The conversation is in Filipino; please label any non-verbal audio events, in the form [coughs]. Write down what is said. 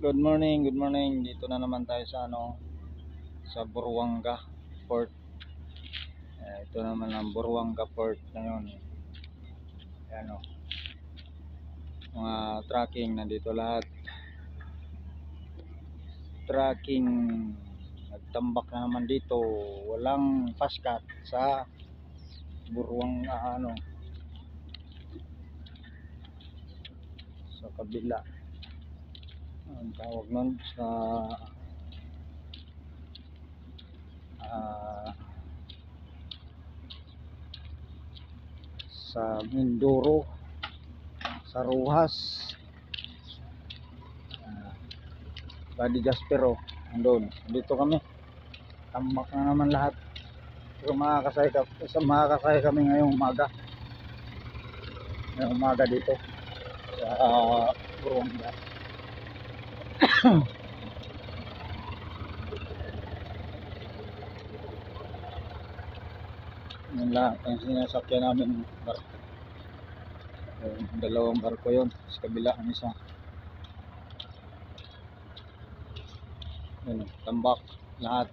Good morning, good morning. Dito na naman tayo sa ano sa Burwanga Port. Eh, ito naman ang Burwanga Port ngayon. Ayan o. Mga tracking nandito lahat. Tracking nagtambak na naman dito. Walang paskat sa Burwanga ano sa kabila ang tawag nun sa ah, sa Mindoro sa Rojas. Uh, Badi Gaspero andun. Dito kami. Tambak na naman lahat. Pero makakasay, ka, sa makakasay kami ngayong umaga. Ngayong umaga dito sa uh, Buruanga [coughs] yun lahat ang sinasakyan namin barko dalawang barko yun sa kabila ang isa. Yun tambak lahat